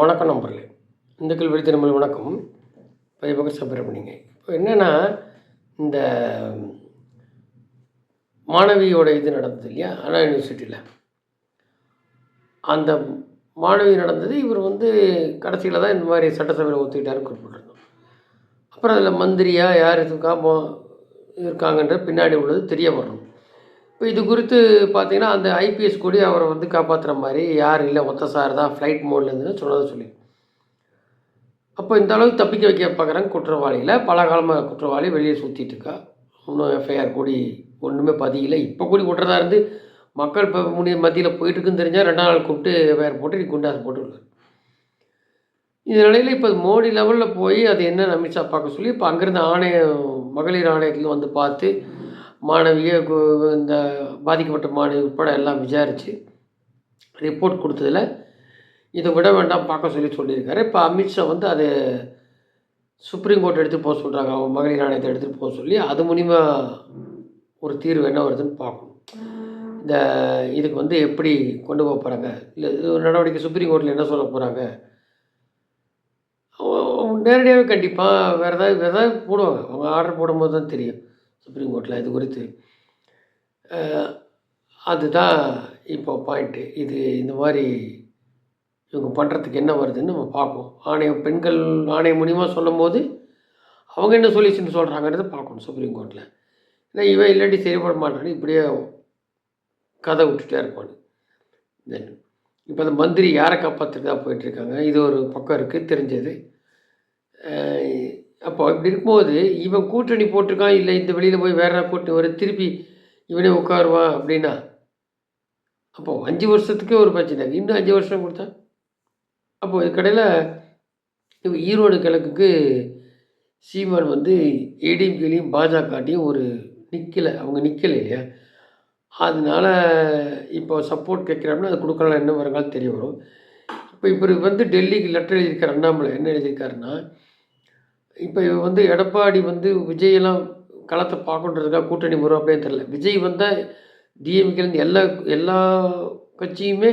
வணக்கம் நம்பர்களே இந்த விடுத்த நம்பர் வணக்கம். பதிப்பக பண்ணிங்க இப்போ என்னென்னா இந்த மாணவியோட இது நடந்தது இல்லையா? அண்ணா யூனிவர்சிட்டியில். அந்த மாணவி நடந்தது இவர் வந்து கடைசியில் தான் இந்த மாதிரி சட்டசபையில் ஒத்துக்கிட்டாருன்னு குறிப்பிட்டிருந்தோம். அப்புறம் அதில் மந்திரியாக யார் இருக்கா இருக்காங்கன்ற பின்னாடி உள்ளது தெரிய வரணும். இப்போ இது குறித்து பார்த்தீங்கன்னா அந்த ஐபிஎஸ் கூடி அவரை வந்து காப்பாற்றுற மாதிரி யார் இல்லை ஒத்த சார் தான் ஃப்ளைட் மோடில் இருந்துன்னு சொன்னதை சொல்லி அப்போ இந்த அளவுக்கு தப்பிக்க வைக்க பார்க்குறாங்க குற்றவாளியில் பல காலமாக குற்றவாளி வெளியே சுற்றிட்டு இருக்கா. இன்னும் எஃப்ஐஆர் கூடி ஒன்றுமே பதியலை. இப்போ கூடி விட்றதா இருந்து மக்கள் இப்போ முன்னே மத்தியில் போயிட்டுருக்குன்னு தெரிஞ்சால் ரெண்டாம் நாள் கூப்பிட்டு எஃப்ஐஆர் போட்டு நீ குண்டாஸ் போட்டுருக்காரு இந்த நிலையில் இப்போ மோடி லெவலில் போய் அது என்ன அமித்ஷா பார்க்க சொல்லி இப்போ அங்கேருந்து ஆணையம் மகளிர் ஆணையத்தில் வந்து பார்த்து மாணவியை கு- இந்த பாதிக்கப்பட்ட மாணவி உட்பட எல்லாம் விசாரித்து ரிப்போர்ட் கொடுத்ததில் இதை விட வேண்டாம் பார்க்க சொல்லி சொல்லியிருக்காரு. இப்போ அமித்ஷா வந்து அது சுப்ரீம் கோர்ட் எடுத்து போக சொல்கிறாங்க அவங்க மகளிர் ஆணையத்தை எடுத்துகிட்டு போக சொல்லி அது மூலிமா ஒரு தீர்வு என்ன வருதுன்னு பார்க்கணும். இந்த இதுக்கு வந்து எப்படி கொண்டு போக போகிறாங்க இல்லை இது ஒரு நடவடிக்கை சுப்ரீம் கோர்ட்டில் என்ன சொல்ல போகிறாங்க நேரடியாகவே கண்டிப்பாக வேறு ஏதாவது வேறு ஏதாவது போடுவாங்க. அவங்க ஆர்டர் போடும்போது தான் தெரியும். சுப்ரீம் கோர்ட்டில் இது குறித்து. அதுதான் இப்போ பாயிண்ட்டு இது இந்த மாதிரி இவங்க பண்ணுறதுக்கு என்ன வருதுன்னு நம்ம பார்ப்போம். ஆணையம் பெண்கள் ஆணையம் மூலியமாக சொல்லும் போது அவங்க என்ன சொல்யூஷன் சொல்கிறாங்கன்றத பார்க்கணும் சுப்ரீம் கோர்ட்டில் ஏன்னா இவன் இல்லாட்டி சரிப்பட மாட்டான்னு இப்படியே கதை விட்டுட்டே இருப்பான். தென் இப்போ அந்த மந்திரி யாரை காப்பாற்றுறதா போயிட்டுருக்காங்க இது ஒரு பக்கம் இருக்குது தெரிஞ்சது. அப்போ இப்படி இருக்கும்போது இவன் கூட்டணி போட்டிருக்கான் இல்லை இந்த வெளியில் போய் வேற கூட்டணி வரும் திருப்பி இவனே உட்காருவான் அப்படின்னா அப்போ அஞ்சு வருஷத்துக்கே ஒரு பிரச்சனை. இன்னும் அஞ்சு வருஷம் கொடுத்தான் அப்போது இதுக்கடையில் இப்போ ஈரோடு கிழக்குக்கு சீமான் வந்து ஏடிஎம்கேலையும் பாஜகட்டையும் ஒரு நிற்கலை அவங்க நிற்கலை இல்லையா? அதனால இப்போ சப்போர்ட் கேட்குறாங்கன்னா அது கொடுக்கலாம் என்ன வருங்காலும் தெரிய வரும். இப்போ இப்போ வந்து டெல்லிக்கு லெட்டர் எழுதியிருக்கார் அண்ணாமலை என்ன எழுதியிருக்காருன்னா இப்போ வந்து எடப்பாடி வந்து விஜயெல்லாம் களத்தை பார்க்கணுன்றதுக்காக கூட்டணி வரும் அப்படின்னு தெரில விஜய் வந்தால் டிஎம்கேலேருந்து எல்லா எல்லா கட்சியுமே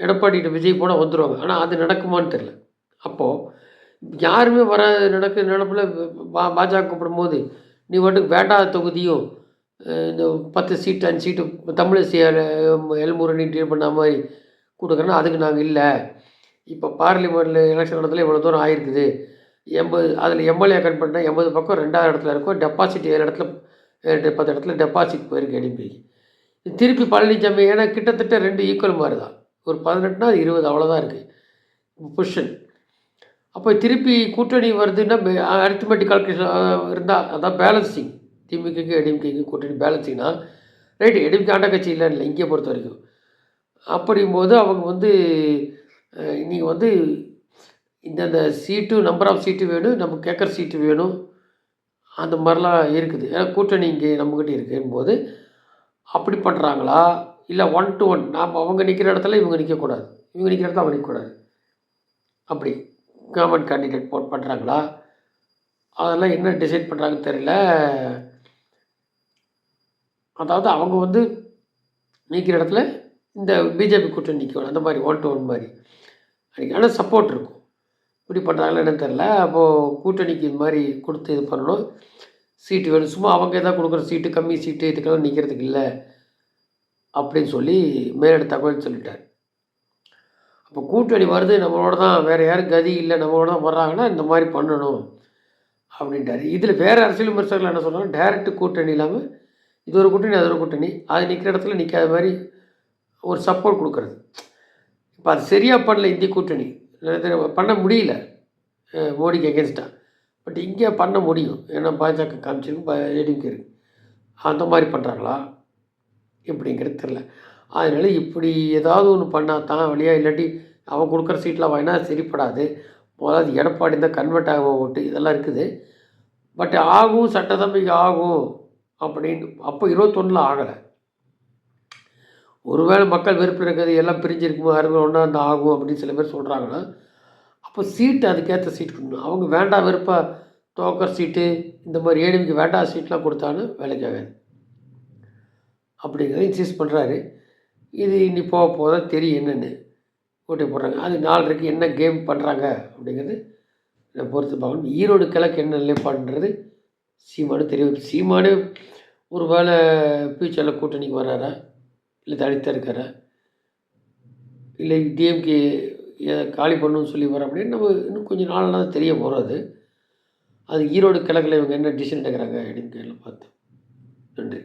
எடப்பாடிகிட்ட விஜய் போனால் வந்துடுவாங்க ஆனால் அது நடக்குமான்னு தெரில அப்போது யாருமே வர நடக்க நடப்பில் பா பாஜக கூப்பிடும்போது நீ மட்டும் வேண்டாத தொகுதியும் இந்த பத்து சீட்டு அஞ்சு சீட்டு தமிழிசை எல்முரணி டீல் பண்ண மாதிரி கொடுக்குறேன்னா அதுக்கு நாங்கள் இல்லை. இப்போ பார்லிமெண்ட்டில் எலெக்ஷன் நடத்துல இவ்வளோ தூரம் ஆயிருக்குது. எண்பது அதில் எம்எல்ஏ கட் பண்ணால் எண்பது பக்கம் ரெண்டாவது இடத்துல இருக்கும். டெபாசிட் ஏழு இடத்துல ஏழு பத்து இடத்துல டெபாசிட் போயிருக்கு எடிபிக்கு திருப்பி பழனிசாமி ஏன்னா கிட்டத்தட்ட ரெண்டு ஈக்குவல் மாதிரி தான். ஒரு பதினெட்டுனா அது இருபது அவ்வளோதான் இருக்குது பொசிஷன் அப்போ திருப்பி கூட்டணி வருதுன்னா அரித்மெட்டிக் கால்குலேஷன் இருந்தால் அதான் பேலன்சிங் திமுகக்கு எடிஎம்கேக்கு கூட்டணி பேலன்சிங்னா ரைட்டு எடிஎம்கே ஆண்ட கட்சி இல்லை இல்லை இங்கே பொறுத்த வரைக்கும். அப்படிங்கும்போது அவங்க வந்து நீங்கள் வந்து இந்தந்த சீட்டு நம்பர் ஆஃப் சீட்டு வேணும் நம்ம கேட்குற சீட்டு வேணும். அந்த மாதிரிலாம் இருக்குது. ஏன்னா கூட்டணி இங்கே நம்மக்கிட்ட இருக்கும்போது அப்படி பண்ணுறாங்களா இல்லை ஒன் டு ஒன் நாம் அவங்க நிற்கிற இடத்துல இவங்க நிற்கக்கூடாது இவங்க நிற்கிற இடத்துல அவங்க நிற்கக்கூடாது அப்படி கவர்மெண்ட் கேண்டிடேட் போட் பண்ணுறாங்களா அதெல்லாம் என்ன டிசைட் பண்ணுறாங்கன்னு தெரியல. அதாவது அவங்க வந்து நிற்கிற இடத்துல இந்த பிஜேபி கூட்டணி நிற்கணும் அந்த மாதிரி ஒன் டு ஒன் மாதிரி. அன்றைக்கி ஆனால் சப்போர்ட் இருக்கும். இப்படி பண்ணுறாங்களா என்னன்னு தெரில அப்போது கூட்டணிக்கு இது மாதிரி கொடுத்து இது பண்ணணும். சீட்டு வேணும். சும்மா அவங்க எதாவது கொடுக்குற சீட்டு கம்மி சீட்டு இதுக்கெல்லாம் நிற்கிறதுக்கு இல்லை அப்படின்னு சொல்லி மேலிட தகவல் சொல்லிட்டார். அப்போ கூட்டணி வருது. நம்மளோட தான் வேறு யாரும் கதி இல்லை. நம்மளோட தான் வர்றாங்கன்னா இந்த மாதிரி பண்ணணும் அப்படின்ட்டாரு. இதில் வேறு அரசியல் விமர்சகர்கள் என்ன சொன்னாங்க டைரக்ட் கூட்டணி இல்லாமல் இது ஒரு கூட்டணி அது ஒரு கூட்டணி. அது நிற்கிற இடத்துல நிற்காத மாதிரி ஒரு சப்போர்ட் கொடுக்குறது. இப்போ அது சரியாக பண்ணல இந்திய கூட்டணி. பண்ண முடியல. மோடிக்கு எகேன்ஸ்டாக பட் இங்கே பண்ண முடியும். ஏன்னா பாஜக காமிச்சிருக்கு ஏடிஎம்கே இருக்குது அந்த மாதிரி பண்ணுறாங்களா எப்படிங்கிறது தெரில அதனால் இப்படி ஏதாவது ஒன்று பண்ணால் தான் வழியாக இல்லாட்டி அவன் கொடுக்குற சீட்லாம் வாங்கினா சரிப்படாது. முதல்ல எடப்பாடி தான் கன்வெர்ட் ஆகும் ஓட்டு இதெல்லாம் இருக்குது. பட் ஆகும் சட்டசபைக்கு ஆகும் அப்படின்னு அப்போ இருபத்தொன்னில் ஆகலை. ஒருவேளை மக்கள் வெறுப்பு இருக்கிறது எல்லாம் பிரிஞ்சிருக்குமோ அறுபது ஒன்றா இருந்தால் ஆகும் அப்படின்னு சில பேர் சொல்கிறாங்கன்னா அப்போ சீட்டு அதுக்கேற்ற சீட் கொடுக்கணும் அவங்க வேண்டாம் வெறுப்பாக தோக்கர் சீட்டு இந்த மாதிரி ஏடிமிக்கு வேண்டாம் சீட்லாம் கொடுத்தாலும் வேலைக்கு ஆகாது. அப்படிங்கிறத இன்சிஸ்ட் பண்ணுறாரு இது இனி போக போக தான் தெரியும் என்னென்னு. ஓட்டி போடுறாங்க. அது நாலரைக்கு என்ன கேம் பண்ணுறாங்க அப்படிங்கிறது நான் பொறுத்து பார்க்கணும். ஈரோடு கிழக்கு என்ன நிலைப்பாடுன்றது சீமானு தெரியும். சீமானு ஒரு வேளை ஃப்யூச்சரில் கூட்டணிக்கு வராரா? இல்லை தனித்தான் இருக்காரா? இல்லை டிஎம்கே காலி பண்ணணும்னு சொல்லி வர அப்படின்னு நம்ம இன்னும் கொஞ்சம் நாளாக தான் தெரிய போகிறது அது அது ஈரோடு கிழக்கில் இவங்க என்ன டிசிஷன் எடுக்கிறாங்க அப்படின்னு கேள்வி பார்த்தோம் நன்றி.